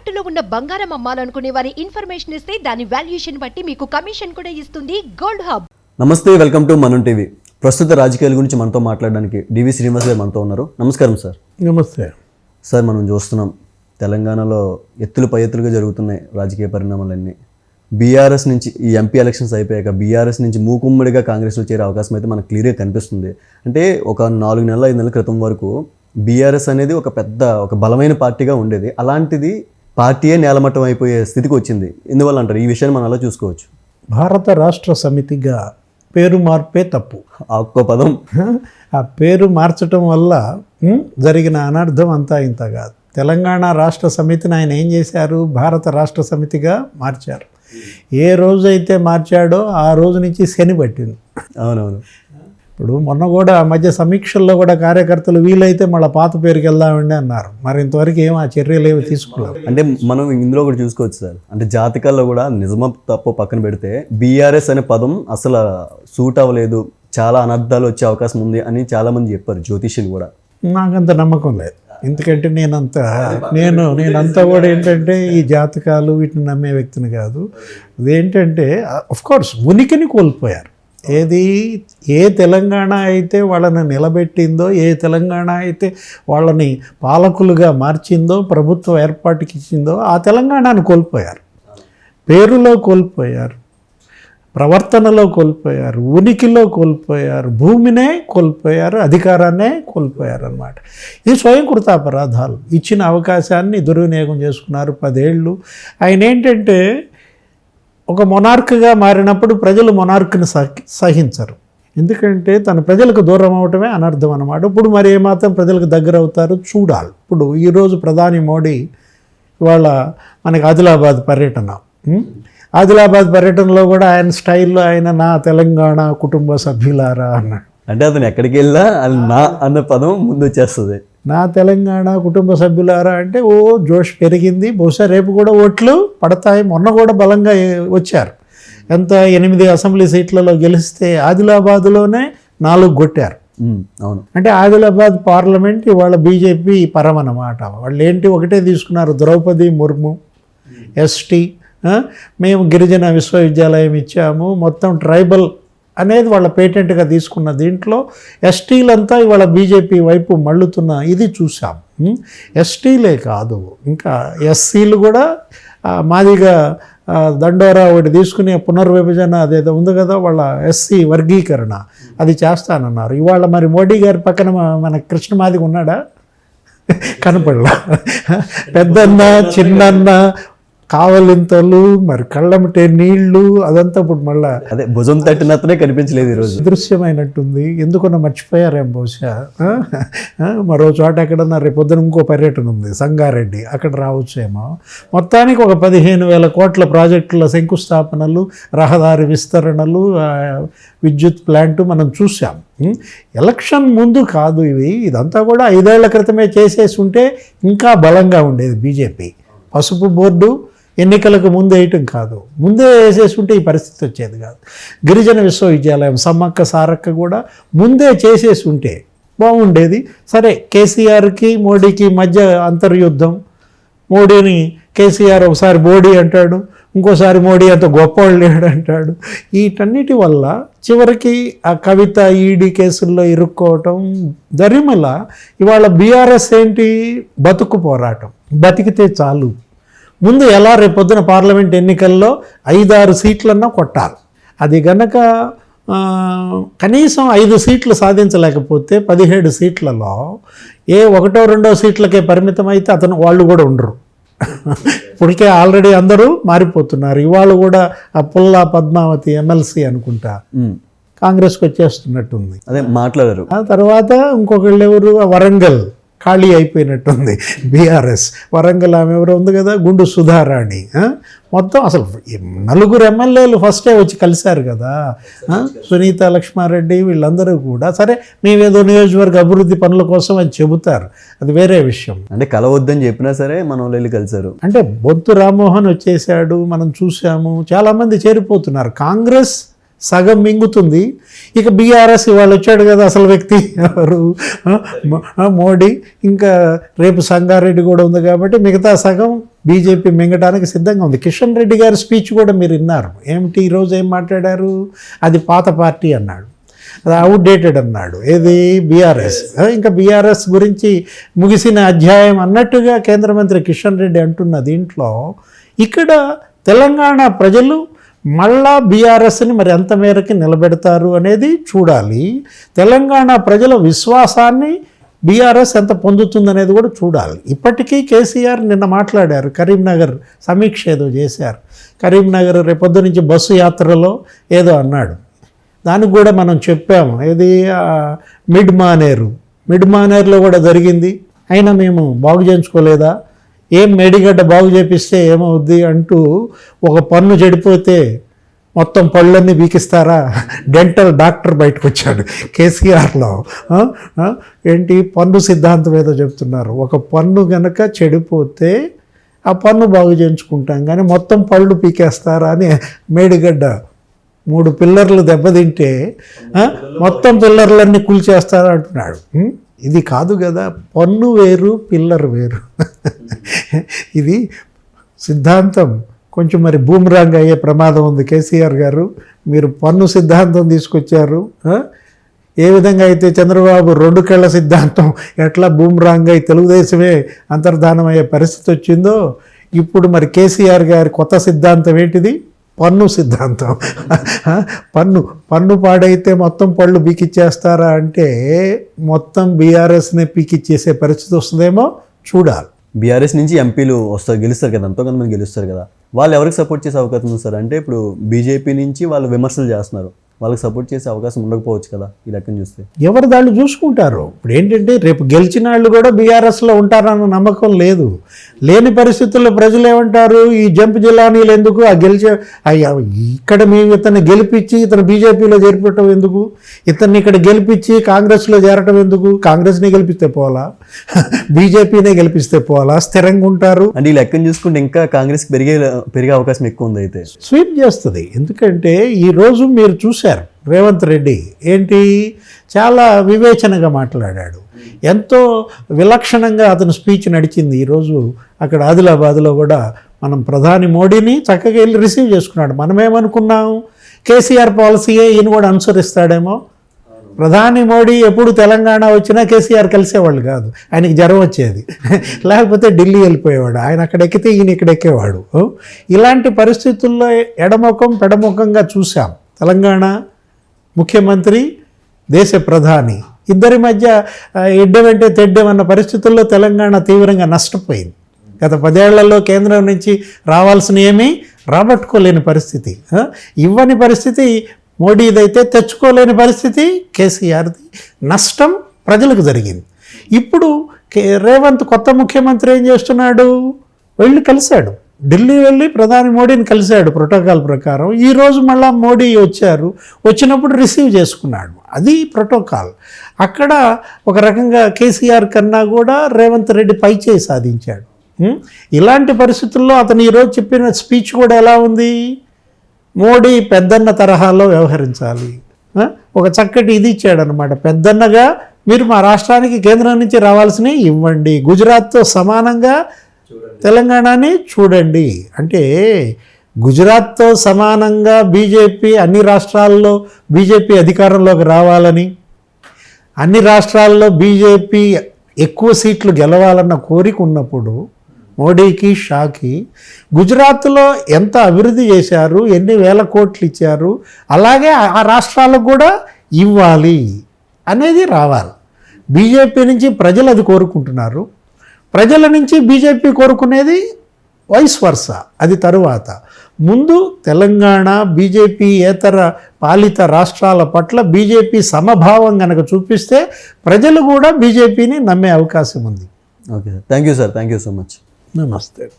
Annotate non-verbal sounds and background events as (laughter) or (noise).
తాకట్టులో ఉన్న బంగారం అమ్మాలనుకునే వారి ఇన్ఫర్మేషన్ ఇస్తే దాని వాల్యుయేషన్ బట్టి మీకు కమిషన్ కూడా ఇస్తుంది గోల్డ్ హబ్. నమస్తే వెల్కమ్ టు మనం టీవీ. ప్రస్తుత రాజకీయాల గురించి మనతో మాట్లాడడానికి డివి శ్రీనివాస్ గారు మనతో ఉన్నారు. నమస్కారం సార్. నమస్తే. సార్ మనం చూస్తున్నాం తెలంగాణలో ఎత్తులు పై ఎత్తులుగా జరుగుతున్నాయి రాజకీయ పరిణామాలన్నీ. బీఆర్ఎస్ నుంచి ఈ ఎంపీ ఎలక్షన్స్ అయిపోయాక బీఆర్ఎస్ నుంచి మూకుమ్మడిగా కాంగ్రెస్లో చేరే అవకాశం అయితే మనకు క్లియర్గా కనిపిస్తుంది. అంటే ఒక నాలుగు నెలల ఐదు నెలల క్రితం వరకు బీఆర్ఎస్ అనేది ఒక పెద్ద ఒక బలమైన పార్టీగా ఉండేది. అలాంటిది పార్టీయే నేలమట్టం అయిపోయే స్థితికి వచ్చింది. ఎందువల్ల అంటారు? ఈ విషయాన్ని మనం అలా చూసుకోవచ్చు. భారత రాష్ట్ర సమితిగా పేరు మార్పే తప్పు. ఆ ఒక్క పదం. ఆ పేరు మార్చటం వల్ల జరిగిన అనర్థం అంతా ఇంత కాదు. తెలంగాణ రాష్ట్ర సమితిని ఆయన ఏం చేశారు? భారత రాష్ట్ర సమితిగా మార్చారు. ఏ రోజైతే మార్చాడో ఆ రోజు నుంచి శని పట్టింది. అవునవును. ఇప్పుడు మొన్న కూడా మధ్య సమీక్షల్లో కూడా కార్యకర్తలు వీలైతే మళ్ళీ పాత పేరుకి వెళ్దామండి అన్నారు. మరి ఇంతవరకు ఏం ఆ చర్యలు ఏమి తీసుకోలేదు అంటే మనం ఇందులో కూడా చూసుకోవచ్చు సార్. అంటే జాతకాల్లో కూడా నిజమా తప్పు పక్కన పెడితే బీఆర్ఎస్ అనే పదం అసలు సూట్ అవ్వలేదు చాలా అనర్థాలు వచ్చే అవకాశం ఉంది అని చాలా మంది చెప్పారు జ్యోతిష్యులు కూడా. నాకంత నమ్మకం లేదు. ఎందుకంటే నేనంత నేను నేనంతా కూడా ఏంటంటే ఈ జాతకాలు వీటిని నమ్మే వ్యక్తిని కాదు. అదేంటంటే అఫ్ కోర్స్ ఉనికిని కోల్పోయారు. ఏది ఏ తెలంగాణ అయితే వాళ్ళని నిలబెట్టిందో ఏ తెలంగాణ అయితే వాళ్ళని పాలకులుగా మార్చిందో ప్రభుత్వం ఏర్పాటుకి ఇచ్చిందో ఆ తెలంగాణను కోల్పోయారు. పేరులో కోల్పోయారు. ప్రవర్తనలో కోల్పోయారు. ఉనికిలో కోల్పోయారు. భూమినే కోల్పోయారు. అధికారాన్నే కోల్పోయారు అన్నమాట ఇది స్వయం కృతాపరాధాలు ఇచ్చిన అవకాశాన్ని దుర్వినియోగం చేసుకున్నారు పదేళ్ళు. ఆయన ఏంటంటే ఒక మొనార్క్గా మారినప్పుడు ప్రజలు మొనార్క్ని సహించరు. ఎందుకంటే తన ప్రజలకు దూరం అవటమే అనర్థం అనమాట ఇప్పుడు మరి ఏమాత్రం ప్రజలకు దగ్గర అవుతారు? చూడాలి. ఇప్పుడు ఈరోజు ప్రధాని మోడీ ఇవాళ మనకి ఆదిలాబాద్ పర్యటన. ఆదిలాబాద్ పర్యటనలో కూడా ఆయన స్టైల్లో ఆయన నా తెలంగాణ కుటుంబ సభ్యులారా అన్నాడు. అంటే అతను ఎక్కడికి వెళ్ళినా అది నా అన్న పదం ముందు వచ్చేస్తుంది. నా తెలంగాణ కుటుంబ సభ్యులారా అంటే ఓ జోష్ పెరిగింది. బహుశా రేపు కూడా ఓట్లు పడతాయి. మొన్న కూడా బలంగా వచ్చారు. ఎంత ఎనిమిది అసెంబ్లీ సీట్లలో గెలిస్తే ఆదిలాబాద్లోనే నాలుగు కొట్టారు. అవును. అంటే ఆదిలాబాద్ పార్లమెంట్ ఇవాళ బీజేపీ పరం అన్నమాట వాళ్ళు ఏంటి ఒకటే తీసుకున్నారు? ద్రౌపది ముర్ము ఎస్టీ మేము గిరిజన విశ్వవిద్యాలయం ఇచ్చాము. మొత్తం ట్రైబల్ అనేది వాళ్ళ పేటెంట్గా తీసుకున్న దీంట్లో ఎస్టీలంతా ఇవాళ బీజేపీ వైపు మళ్ళుతున్న ఇది చూసాం? ఎస్టీలే కాదు. ఇంకా ఎస్సీలు కూడా మాదిగా దండోరా ఒకటి తీసుకుని పునర్విభజన అదేదో ఉంది కదా వాళ్ళ ఎస్సీ వర్గీకరణ. అది చేస్తానన్నారు. ఇవాళ మరి మోడీ గారి పక్కన మన- మన కృష్ణమాదిగా ఉన్నాడా? కనపడలా. పెద్దన్న చిన్నన్న కావలింతలు మరి కళ్ళమిటే నీళ్ళు అదంతా ఇప్పుడు మళ్ళా అదే భుజం తట్టినతనే కనిపించలేదు ఈరోజు దృశ్యమైనట్టుంది ఎందుకన్నా మర్చిపోయారేం బహుశా? మరో చోట ఎక్కడన్నా రేపు పొద్దున ఇంకో పర్యటన ఉంది సంగారెడ్డి. అక్కడ రావచ్చేమో. మొత్తానికి ఒక పదిహేను వేల కోట్ల ప్రాజెక్టుల శంకుస్థాపనలు రహదారి విస్తరణలు విద్యుత్ ప్లాంట్ మనం చూసాం? ఎలక్షన్ ముందు కాదు ఇవి. ఇదంతా కూడా ఐదేళ్ళ క్రితమే చేసేసి ఉంటే ఇంకా బలంగా ఉండేది బీజేపీ. పసుపు బోర్డు ఎన్నికలకు ముందు వేయటం కాదు. ముందే వేసేసుకుంటే ఈ పరిస్థితి వచ్చేది కాదు. గిరిజన విశ్వవిద్యాలయం సమ్మక్క సారక్క కూడా ముందే చేసేసి ఉంటే బాగుండేది. సరే కేసీఆర్కి మోడీకి మధ్య అంతర్యుద్ధం. మోడీని కేసీఆర్ ఒకసారి మోడీ అంటాడు ఇంకోసారి మోడీ అంత గొప్పవాళ్ళు లేడు అంటాడు. వీటన్నిటి వల్ల చివరికి ఆ కవిత ఈడీ కేసుల్లో ఇరుక్కోవటం దరిమల ఇవాళ బీఆర్ఎస్ ఏంటి? బతుకు పోరాటం. బతికితే చాలు. ముందు ఎలా రేపొద్దున పార్లమెంట్ ఎన్నికల్లో ఐదారు సీట్లన్నా కొట్టాలి. అది గనక కనీసం ఐదు సీట్లు సాధించలేకపోతే పదిహేడు సీట్లలో ఏ ఒకటో రెండో సీట్లకే పరిమితం అయితే అతను వాళ్ళు కూడా ఉండరు. ఇప్పటికే ఆల్రెడీ అందరూ మారిపోతున్నారు. ఇవాళ కూడా ఆ పుల్లా పద్మావతి ఎమ్మెల్సీ అనుకుంటా కాంగ్రెస్కి వచ్చేస్తున్నట్టుంది. అదే మాట్లాడారు. ఆ తర్వాత ఇంకొకళ్ళు ఎవరు? వరంగల్. ఖాళీ అయిపోయినట్టుంది బీఆర్ఎస్. వరంగల్ ఆమె ఎవరో ఉంది కదా? గుండు సుధారాణి? మొత్తం అసలు నలుగురు ఎమ్మెల్యేలు ఫస్టే వచ్చి కలిశారు కదా? సునీత లక్ష్మారెడ్డి వీళ్ళందరూ కూడా. సరే మేమేదో నియోజకవర్గ అభివృద్ధి పనుల కోసం అని చెబుతారు. అది వేరే విషయం. అంటే కలవద్దని చెప్పినా సరే మన వాళ్ళు కలిశారు. అంటే బొంతు రామ్మోహన్ వచ్చేసాడు మనం చూసాము చాలామంది చేరిపోతున్నారు. కాంగ్రెస్ సగం మింగుతుంది. ఇక బీఆర్ఎస్ ఇవాళ వచ్చాడు కదా అసలు వ్యక్తి. ఎవరు? మోడీ ఇంకా రేపు సంగారెడ్డి కూడా ఉంది కాబట్టి మిగతా సగం బీజేపీ మింగడానికి సిద్ధంగా ఉంది. కిషన్ రెడ్డి గారి స్పీచ్ కూడా మీరు విన్నారు. ఏమిటి ఈరోజు ఏం మాట్లాడారు? అది పాత పార్టీ అన్నాడు. అది అవుట్డేటెడ్ అన్నాడు. ఏది? బీఆర్ఎస్. ఇంకా బీఆర్ఎస్ గురించి ముగిసిన అధ్యాయం అన్నట్టుగా కేంద్ర మంత్రి కిషన్ రెడ్డి అంటున్న దీంట్లో ఇక్కడ తెలంగాణ ప్రజలు మళ్ళా బీఆర్ఎస్ని మరి ఎంత మేరకు నిలబెడతారు అనేది చూడాలి. తెలంగాణ ప్రజల విశ్వాసాన్ని బీఆర్ఎస్ ఎంత పొందుతుందనేది కూడా చూడాలి. ఇప్పటికీ కేసీఆర్ నిన్న మాట్లాడారు కరీంనగర్ సమీక్ష ఏదో చేశారు. కరీంనగర్ రేపొద్దు నుంచి బస్సు యాత్రలో ఏదో అన్నాడు. దానికి కూడా మనం చెప్పాము ఏది మిడ్ మానేరు. మిడ్ మానేరులో కూడా జరిగింది. అయినా మేము బాగు చేయించుకోలేదా? ఏం మేడిగడ్డ బాగు చేపిస్తే ఏమవుద్ది అంటూ ఒక పన్ను చెడిపోతే మొత్తం పళ్ళన్నీ బీకిస్తారా? డెంటల్ డాక్టర్ బయటకు వచ్చాడు కేసీఆర్లో. ఏంటి? పన్ను సిద్ధాంతం ఏదో చెప్తున్నారు. ఒక పన్ను గనక చెడిపోతే ఆ పన్ను బాగు చేయించుకుంటాం కానీ మొత్తం పళ్ళు పీకేస్తారా అని మేడిగడ్డ మూడు పిల్లర్లు దెబ్బతింటే మొత్తం పిల్లర్లన్నీ కూల్చేస్తారా అంటున్నాడు. ఇది కాదు కదా పన్ను వేరు పిల్లర్ వేరు. (laughs) ఇది సిద్ధాంతం. కొంచెం మరి బూమరాంగ్ అయ్యే ప్రమాదం ఉంది కేసీఆర్ గారు. మీరు పన్ను సిద్ధాంతం తీసుకొచ్చారు. ఏ విధంగా అయితే చంద్రబాబు రెండు కళ్ళ సిద్ధాంతం ఎట్లా బూమరాంగ్ అయి తెలుగుదేశమే అంతర్ధానం అయ్యే పరిస్థితి వచ్చిందో ఇప్పుడు మరి కేసీఆర్ గారి కొత్త సిద్ధాంతం ఏంటిది? పన్ను సిద్ధాంతం. పన్ను పన్ను పాడైతే మొత్తం పళ్ళు బీకిచ్చేస్తారా అంటే మొత్తం బీఆర్ఎస్ని పీకిచ్చేసే పరిస్థితి వస్తుందేమో? చూడాలి. బీఆర్ఎస్ నుంచి ఎంపీలు వస్తారు గెలుస్తారు కదా ఎంతో కొంతమంది గెలుస్తారు కదా. వాళ్ళు ఎవరికి సపోర్ట్ చేసే అవకాశం ఉంది సార్? అంటే ఇప్పుడు బీజేపీ నుంచి వాళ్ళు విమర్శలు చేస్తున్నారు. వాళ్ళకి సపోర్ట్ చేసే అవకాశం ఉండకపోవచ్చు కదా ఈ లెక్కను చూస్తే. ఎవరు దాళ్ళు చూసుకుంటారు? ఇప్పుడు ఏంటంటే రేపు గెలిచిన వాళ్ళు కూడా బీఆర్ఎస్లో ఉంటారన్న నమ్మకం లేదు. లేని పరిస్థితుల్లో ప్రజలు ఏమంటారు? ఈ జంప్ జిల్లానీలు ఎందుకు? ఆ గెలిచే ఇక్కడ మేము ఇతన్ని గెలిపించి ఇతను బీజేపీలో చేరిపెట్టడం ఎందుకు? ఇతన్ని ఇక్కడ గెలిపించి కాంగ్రెస్లో చేరటం ఎందుకు? కాంగ్రెస్ని గెలిపిస్తే పోవాలా? (laughs) బీజేపీనే గెలిపిస్తే పోవాలా? స్థిరంగా ఉంటారు. అంటే ఈ లెక్కను చూసుకుంటే ఇంకా కాంగ్రెస్ పెరిగే పెరిగే అవకాశం ఎక్కువ ఉంది అయితే. స్వీప్ చేస్తుంది. ఎందుకంటే ఈరోజు మీరు చూశారు రేవంత్ రెడ్డి ఏంటి? చాలా వివేచనగా మాట్లాడాడు. ఎంతో విలక్షణంగా అతని స్పీచ్ నడిచింది. ఈరోజు అక్కడ ఆదిలాబాద్లో కూడా మనం ప్రధాని మోడీని చక్కగా వెళ్ళి రిసీవ్ చేసుకున్నాడు. మనమేమనుకున్నాం? కేసీఆర్ పాలసీయే ఈయన కూడా అనుసరిస్తాడేమో ప్రధాని మోడీ ఎప్పుడు తెలంగాణ వచ్చినా కేసీఆర్ కలిసేవాళ్ళు కాదు. ఆయనకి జ్వరం వచ్చేది. లేకపోతే ఢిల్లీ వెళ్ళిపోయేవాడు. ఆయన అక్కడ ఎక్కితే ఈయన ఇక్కడ ఎక్కేవాడు. ఇలాంటి పరిస్థితుల్లో ఎడముఖం పెడముఖంగా చూసాం తెలంగాణ ముఖ్యమంత్రి దేశ ప్రధాని. ఇద్దరి మధ్య ఆ, తెడ్డమన్న అన్న పరిస్థితుల్లో తెలంగాణ తీవ్రంగా నష్టపోయింది. గత పదేళ్ళలో కేంద్రం నుంచి రావాల్సిన ఏమీ రాబట్టుకోలేని పరిస్థితి. ఇవ్వని పరిస్థితి మోడీదైతే తెచ్చుకోలేని పరిస్థితి కేసీఆర్ది నష్టం ప్రజలకు జరిగింది. ఇప్పుడు కే- రేవంత్ కొత్త ముఖ్యమంత్రి ఏం చేస్తున్నాడు? వెళ్ళి కలిశాడు. ఢిల్లీ వెళ్ళి ప్రధాని మోడీని కలిశాడు ప్రోటోకాల్ ప్రకారం. ఈరోజు మళ్ళా మోడీ వచ్చారు వచ్చినప్పుడు రిసీవ్ చేసుకున్నాడు. అది ప్రోటోకాల్. అక్కడ ఒక రకంగా కేసీఆర్ కన్నా కూడా రేవంత్ రెడ్డి పైచేయి సాధించాడు. ఇలాంటి పరిస్థితుల్లో అతను ఈరోజు చెప్పిన స్పీచ్ కూడా ఎలా ఉంది? మోడీ పెద్దన్న తరహాలో వ్యవహరించాలి. ఒక చక్కటి ఇది ఇచ్చాడనమాట పెద్దన్నగా మీరు మా రాష్ట్రానికి కేంద్రం నుంచి రావాల్సినవి ఇవ్వండి. గుజరాత్తో సమానంగా తెలంగాణని చూడండి. అంటే గుజరాత్తో సమానంగా బీజేపీ అన్ని రాష్ట్రాల్లో బీజేపీ అధికారంలోకి రావాలని అన్ని రాష్ట్రాల్లో బీజేపీ ఎక్కువ సీట్లు గెలవాలన్న కోరిక ఉన్నప్పుడు మోడీకి షాకి గుజరాత్లో ఎంత అభివృద్ధి చేశారు ఎన్ని వేల కోట్లు ఇచ్చారు అలాగే ఆ- ఆ రాష్ట్రాలకు కూడా ఇవ్వాలి అనేది రావాలి. బీజేపీ నుంచి ప్రజలు అది కోరుకుంటున్నారు. ప్రజల నుంచి బీజేపీ కోరుకునేది వైస్ వర్స అది తరువాత. ముందు తెలంగాణ బీజేపీ ఏతర పాలిత రాష్ట్రాల పట్ల బీజేపీ సమభావం కనుక చూపిస్తే ప్రజలు కూడా బీజేపీని నమ్మే అవకాశం ఉంది. Okay sir. Thank you sir. Thank you so much. నమస్తే.